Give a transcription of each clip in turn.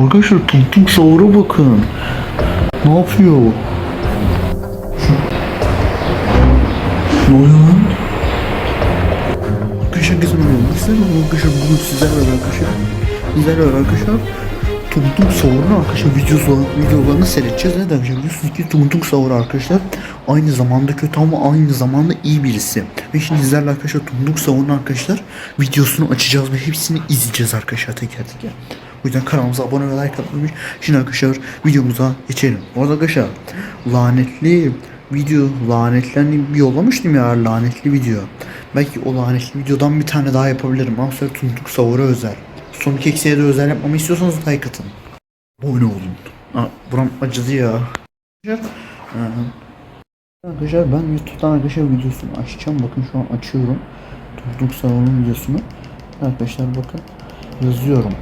Arkadaşlar Tung Saur'a bakın. Ne yapıyor? Ne oluyor lan? Arkadaşlar kızım öyle. Sizlerle arkadaşlar bugün sizlerle arkadaşlar. Sizlerle arkadaşlar Tung Tung arkadaşlar videosu, videolarını seyredeceğiz. Arkadaşlar biliyorsunuz ki Tung Tung arkadaşlar aynı zamanda kötü ama aynı zamanda iyi birisi. Ve şimdi sizlerle arkadaşlar Tung Tung arkadaşlar videosunu açacağız ve hepsini izleyeceğiz arkadaşlar teker teker. Yüzden kanalımıza abone ve like atmayı Şimdi arkadaşlar videomuza geçelim. Bu arada arkadaşlar lanetli video lanetlerini yollamıştım ya lanetli video. Belki o lanetli videodan bir tane daha yapabilirim. Ama sonra Tuntuk Savur'a özel. Son iki eksiğe de özel yapmamı istiyorsanız like atın. Abone olun. Aa, buram acıdı ya. Ee, Arkadaşlar ben YouTube'dan arkadaşlar videosunu açacağım. Bakın şu an açıyorum. Tuntuk Savur'un videosunu. Arkadaşlar bakın yazıyorum.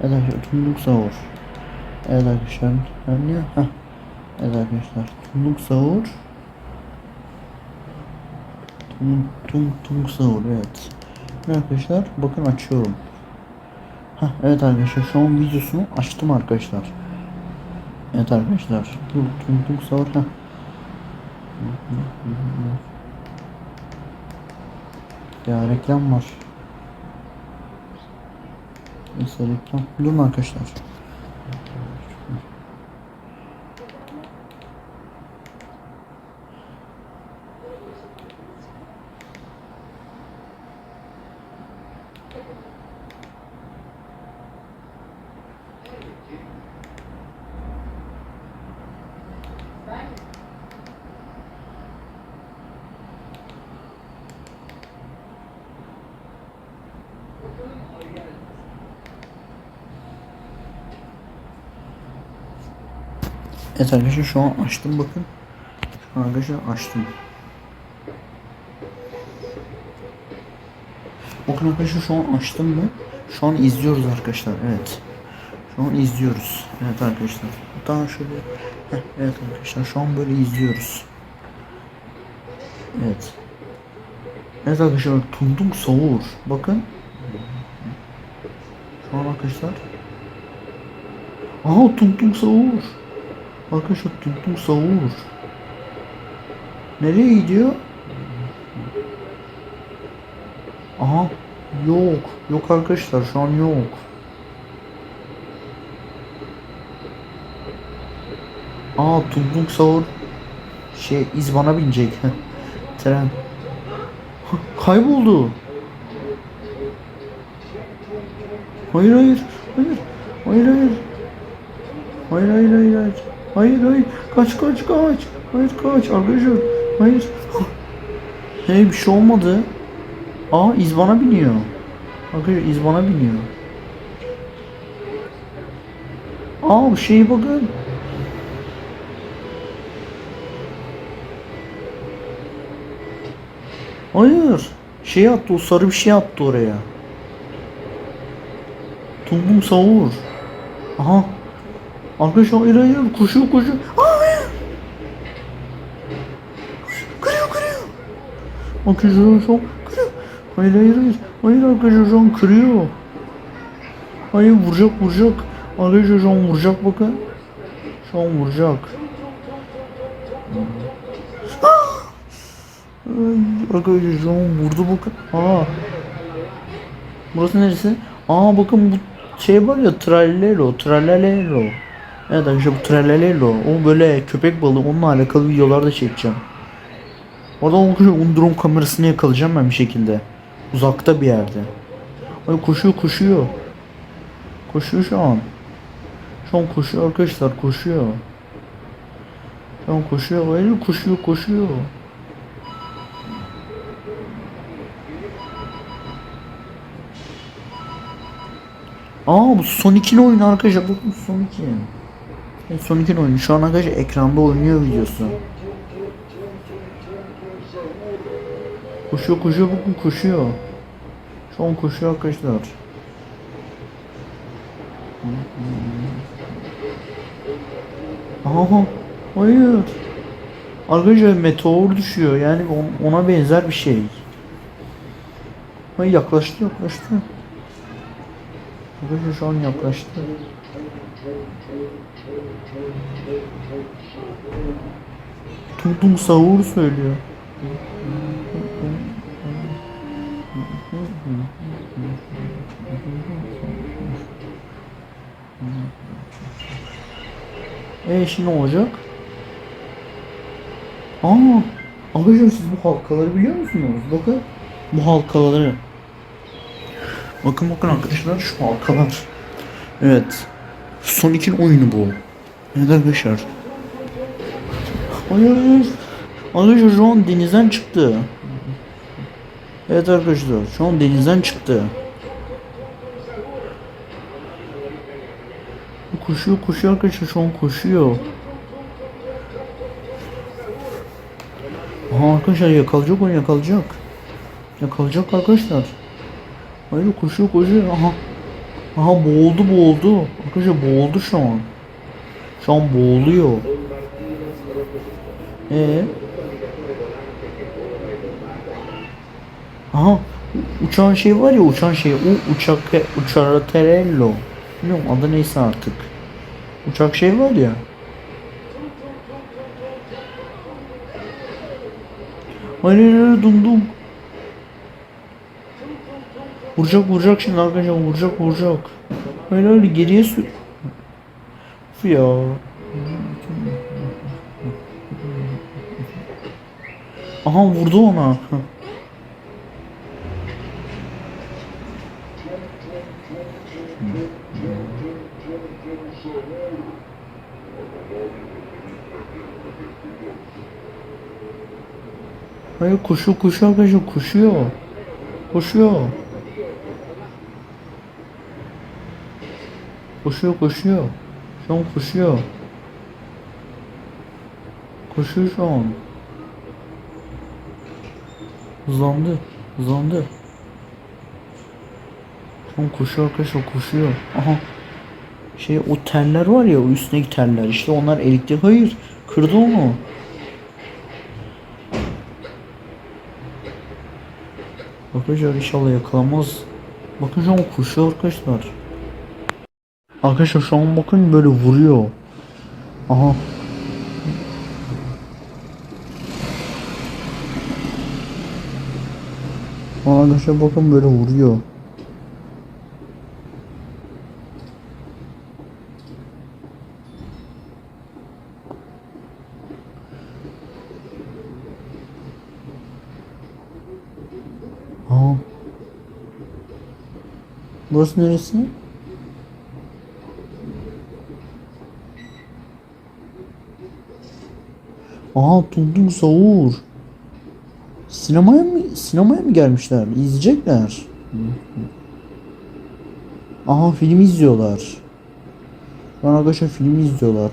Evet arkadaşlar Tumluk Savur. Evet arkadaşlar. Ne? Heh. Evet arkadaşlar. Tumluk Savur. Tum tum tum savur evet. Evet arkadaşlar bakın açıyorum. Heh, evet arkadaşlar şu an videosunu açtım arkadaşlar. Evet arkadaşlar. Tum tum tum savur. Heh. Ya reklam var. Neyse reklam. Durun arkadaşlar. Evet arkadaşlar şu an açtım bakın. Arkadaşlar açtım. Bakın arkadaşlar şu an açtım mı? Şu an izliyoruz arkadaşlar. Evet. Şu an izliyoruz. Evet arkadaşlar. Daha şöyle. Heh, evet arkadaşlar şu an böyle izliyoruz. Evet. Evet arkadaşlar Tundung Savur. Bakın. Şu an arkadaşlar. Aha Tundung Savur. Arkadaşlar Tung Savur. Nereye gidiyor? Aha yok. Yok arkadaşlar şu an yok. Aa Tung Savur şey izbana binecek. Tren. Kayboldu. Hayır. Hayır. Hayır hayır. Hayır hayır hayır hayır. Hayır hayır. Kaç kaç kaç. Hayır kaç arkadaşlar. Hayır. Hey bir şey olmadı. Aa izbana biniyor. Arkadaşlar izbana biniyor. Aa şeyi bakın. Hayır. Şey attı o sarı bir şey attı oraya. Tumbum savur. Aha. Arkadaşlar hayır hayır koşuyor koşuyor. Aa, hayır. Kırıyor kırıyor. Arkadaşlar şu an kırıyor. Hayır hayır hayır. Hayır arkadaşlar şu an kırıyor. Hayır vuracak vuracak. Arkadaşlar şu an vuracak bakın. Şu an vuracak. Arkadaşlar şu an vurdu bakın. Aa. Burası neresi? Aa bakın bu şey var ya trallero, trallero. Evet arkadaşlar bu Trelelelo o böyle köpek balığı onunla alakalı videolar da çekeceğim. Oradan okuyunca onun drone kamerasını yakalayacağım ben bir şekilde. Uzakta bir yerde. Ay koşuyor koşuyor. Koşuyor şu an. Şu an koşuyor arkadaşlar koşuyor. Şu an koşuyor. Öyle koşuyor koşuyor. Aa bu Son 2'nin oyunu arkadaşlar. Bakın Son Son iki oyun şu an arkadaşlar ekranda oynuyor videosu. Koşuyor koşuyor bugün koşuyor. Şu an koşuyor arkadaşlar. Aha hayır. Arkadaşlar meteor düşüyor yani ona benzer bir şey. Hayır yaklaştı yaklaştı. Arkadaşlar şu an yaklaştı. Tung sahur söylüyor. E şimdi ne olacak? Aa, arkadaşlar siz bu halkaları biliyor musunuz? Bakın bu halkaları. Bakın bakın arkadaşlar şu halkalar. Evet. Sonic'in oyunu bu. Arkadaşlar. Hayır. Arkadaşlar şu an denizden çıktı. Evet arkadaşlar şu an denizden çıktı. Koşuyor koşuyor arkadaşlar şu an koşuyor. Aha arkadaşlar yakalayacak onu yakalayacak. Yakalayacak arkadaşlar. Hayır koşuyor koşuyor aha. Aha boğuldu boğuldu. Arkadaşlar boğuldu şu an. Şu an boğuluyor. Ee? Aha uçan şey var ya uçan şey. O uçak uçaraterello. Bilmiyorum adı neyse artık. Uçak şey var ya. Hayır hayır dum dum. Vuracak vuracak şimdi arkadaşlar vuracak vuracak. Hayır hayır geriye sür. Ya. Aha vurdu ona. Hayır koşuyor koşuyor arkadaşlar koşuyor. Koşuyor. Koşuyor koşuyor. Şu an koşuyor. Koşuyor şu an. Hızlandı. Hızlandı. Şu an koşuyor arkadaşlar koşuyor. Aha. Şey o teller var ya o üstündeki teller işte onlar erikti. Hayır. Kırdı onu. Arkadaşlar inşallah yakalamaz. Bakın şu an koşuyor arkadaşlar. Arkadaşlar şu an bakın böyle vuruyor. Aha. Arkadaşlar bakın böyle vuruyor. Aa. Burası neresi? Aa Tung Sahur. Sinemaya mı sinemaya mı gelmişler? İzleyecekler. Aha film izliyorlar. Şu an arkadaşlar film izliyorlar.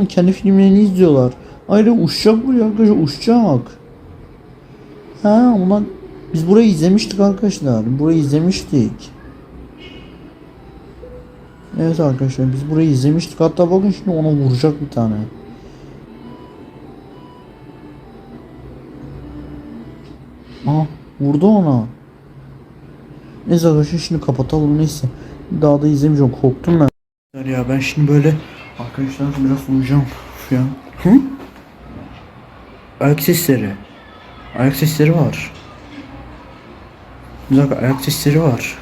Aa kendi filmlerini izliyorlar. Ayrıca uçacak buraya arkadaşlar uçacak. Ha ulan biz burayı izlemiştik arkadaşlar. Burayı izlemiştik. Evet arkadaşlar biz burayı izlemiştik. Hatta bakın şimdi ona vuracak bir tane. Aa vurdu ona. Neyse arkadaşlar şimdi kapatalım neyse. Daha da izlemeyeceğim korktum ben. Ya ben şimdi böyle arkadaşlar biraz uyuyacağım Uf ya. Hı? Ayak sesleri. Ayak sesleri var. Bir dakika ayak sesleri var.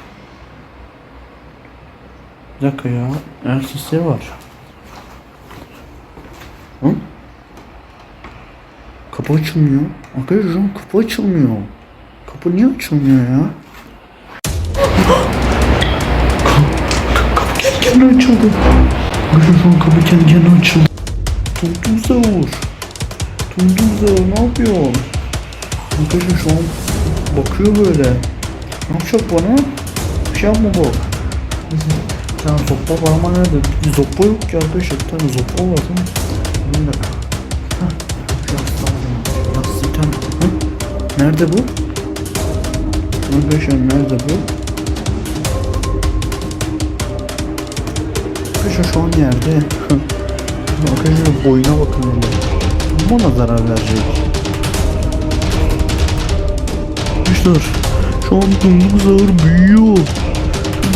Bir dakika ya. Ayak sesleri var. Hı? Kapı açılmıyor. Arkadaşlar şu an kapı açılmıyor. Kapı niye açılmıyor ya? Kendi kendine açıldı. Arkadaşlar şu an kapı kendi kendine açıldı. Tum Sahur. Tum Sahur ne yapıyorsun? Arkadaşlar şu an Bakıyor böyle. Ne yapacak bana? Bir şey yapma bu. Bir tane sopa var ama nerede? Bir zopa yok ki arkadaşlar. Bir tane zopa var değil mi? Bir dakika. Lazım. Nasıl bir tane? Hı? Nerede bu? Arkadaşlar nerede bu? Arkadaşlar şu an yerde. Arkadaşlar boyuna bakın. Bana zarar verecek. Arkadaşlar şu an dumdum zağır büyüyor.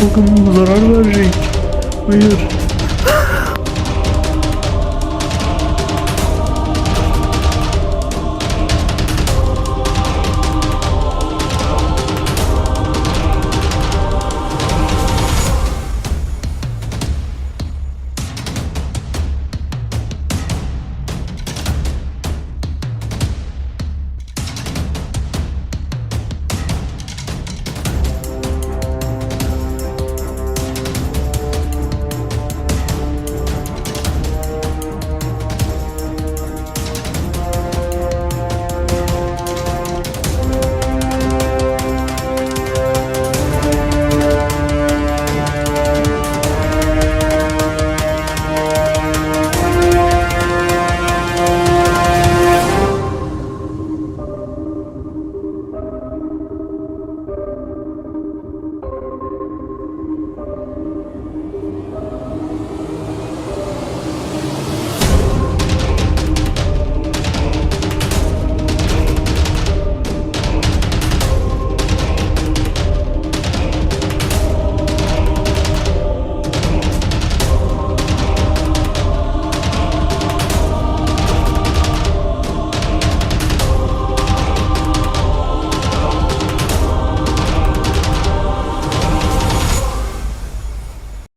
Bakın zarar verecek. Hayır.